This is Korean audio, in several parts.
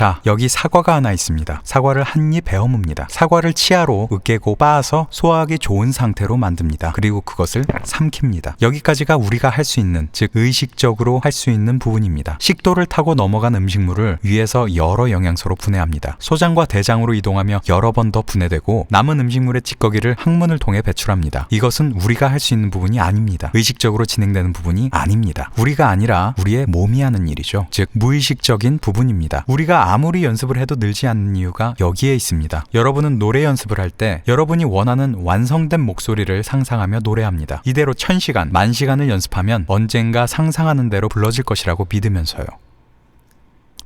자, 여기 사과가 하나 있습니다. 사과를 한 입 베어뭅니다. 사과를 치아로 으깨고 빻아서 소화하기 좋은 상태로 만듭니다. 그리고 그것을 삼킵니다. 여기까지가 우리가 할 수 있는, 즉 의식적으로 할 수 있는 부분입니다. 식도를 타고 넘어간 음식물을 위에서 여러 영양소로 분해합니다. 소장과 대장으로 이동하며 여러 번 더 분해되고 남은 음식물의 찌꺼기를 항문을 통해 배출합니다. 이것은 우리가 할 수 있는 부분이 아닙니다. 의식적으로 진행되는 부분이 아닙니다. 우리가 아니라 우리의 몸이 하는 일이죠. 즉 무의식적인 부분입니다. 우리가 아무리 연습을 해도 늘지 않는 이유가 여기에 있습니다. 여러분은 노래 연습을 할 때 여러분이 원하는 완성된 목소리를 상상하며 노래합니다. 이대로 천 시간, 만 시간을 연습하면 언젠가 상상하는 대로 불러질 것이라고 믿으면서요.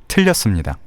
틀렸습니다.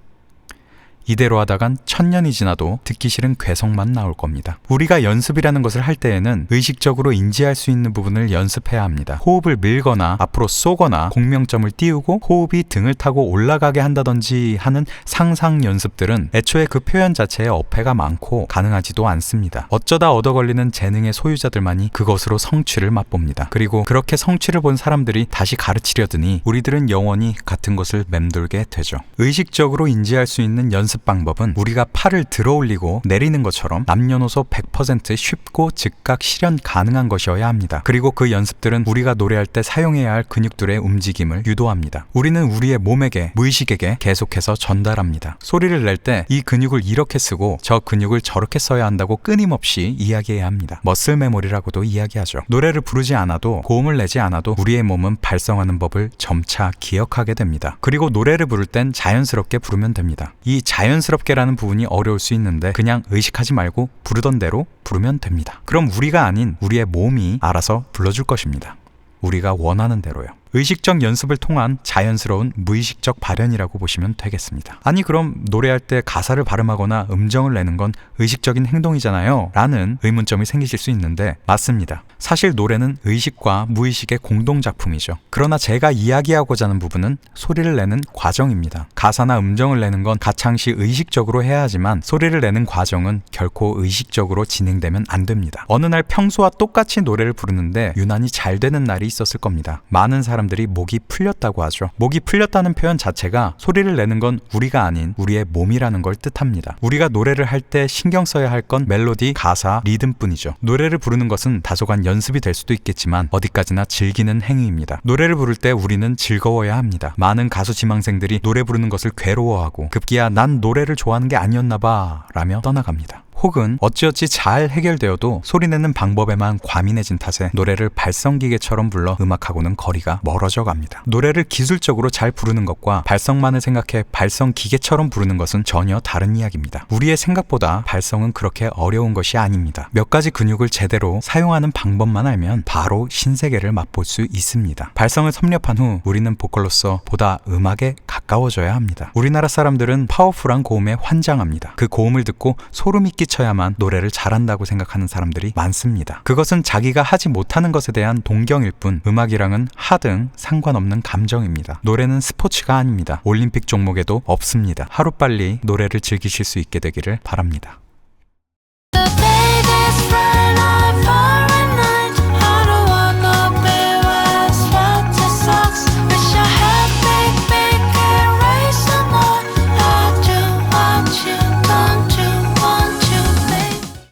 이대로 하다간 천년이 지나도 듣기 싫은 괴성만 나올 겁니다. 우리가 연습이라는 것을 할 때에는 의식적으로 인지할 수 있는 부분을 연습해야 합니다. 호흡을 밀거나 앞으로 쏘거나 공명점을 띄우고 호흡이 등을 타고 올라가게 한다든지 하는 상상 연습들은 애초에 그 표현 자체에 어폐가 많고 가능하지도 않습니다. 어쩌다 얻어 걸리는 재능의 소유자들만이 그것으로 성취를 맛봅니다. 그리고 그렇게 성취를 본 사람들이 다시 가르치려드니 우리들은 영원히 같은 것을 맴돌게 되죠. 의식적으로 인지할 수 있는 연습 방법은 우리가 팔을 들어 올리고 내리는 것처럼 남녀노소 100% 쉽고 즉각 실현 가능한 것이어야 합니다. 그리고 그 연습들은 우리가 노래할 때 사용해야 할 근육들의 움직임을 유도합니다. 우리는 우리의 몸에게 무의식에게 계속해서 전달합니다. 소리를 낼 때 이 근육을 이렇게 쓰고 저 근육을 저렇게 써야 한다고 끊임없이 이야기해야 합니다. 머슬 메모리라고도 이야기하죠. 노래를 부르지 않아도 고음을 내지 않아도 우리의 몸은 발성하는 법을 점차 기억하게 됩니다. 그리고 노래를 부를 땐 자연스럽게 부르면 됩니다. 이 자연 스럽게라는 부분이 어려울 수 있는데 그냥 의식하지 말고 부르던 대로 부르면 됩니다. 그럼 우리가 아닌 우리의 몸이 알아서 불러줄 것입니다. 우리가 원하는 대로요. 의식적 연습을 통한 자연스러운 무의식적 발현이라고 보시면 되겠습니다. 아니 그럼 노래할 때 가사를 발음하거나 음정을 내는 건 의식적인 행동이잖아요. 라는 의문점이 생기실 수 있는데 맞습니다. 사실 노래는 의식과 무의식의 공동 작품이죠. 그러나 제가 이야기하고자 하는 부분은 소리를 내는 과정입니다. 가사나 음정을 내는 건 가창시 의식적으로 해야 하지만 소리를 내는 과정은 결코 의식적으로 진행되면 안 됩니다. 어느 날 평소와 똑같이 노래를 부르는데 유난히 잘 되는 날이 있었을 겁니다. 많은 사람들이 목이 풀렸다고 하죠. 목이 풀렸다는 표현 자체가 소리를 내는 건 우리가 아닌 우리의 몸이라는 걸 뜻합니다. 우리가 노래를 할 때 신경 써야 할 건 멜로디, 가사, 리듬뿐이죠. 노래를 부르는 것은 다소간 연습이 될 수도 있겠지만 어디까지나 즐기는 행위입니다. 노래를 부를 때 우리는 즐거워야 합니다. 많은 가수 지망생들이 노래 부르는 것을 괴로워하고 급기야 난 노래를 좋아하는 게 아니었나 봐 라며 떠나갑니다. 혹은 어찌어찌 잘 해결되어도 소리내는 방법에만 과민해진 탓에 노래를 발성기계처럼 불러 음악하고는 거리가 멀어져 갑니다. 노래를 기술적으로 잘 부르는 것과 발성만을 생각해 발성기계처럼 부르는 것은 전혀 다른 이야기입니다. 우리의 생각보다 발성은 그렇게 어려운 것이 아닙니다. 몇 가지 근육을 제대로 사용하는 방법만 알면 바로 신세계를 맛볼 수 있습니다. 발성을 섭렵한 후 우리는 보컬로서 보다 음악에 가까워져야 합니다. 우리나라 사람들은 파워풀한 고음에 환장합니다. 그 고음을 듣고 소름이 끼쳐야만 노래를 잘한다고 생각하는 사람들이 많습니다. 그것은 자기가 하지 못하는 것에 대한 동경일 뿐 음악이랑은 하등 상관없는 감정입니다. 노래는 스포츠가 아닙니다. 올림픽 종목에도 없습니다. 하루빨리 노래를 즐기실 수 있게 되기를 바랍니다.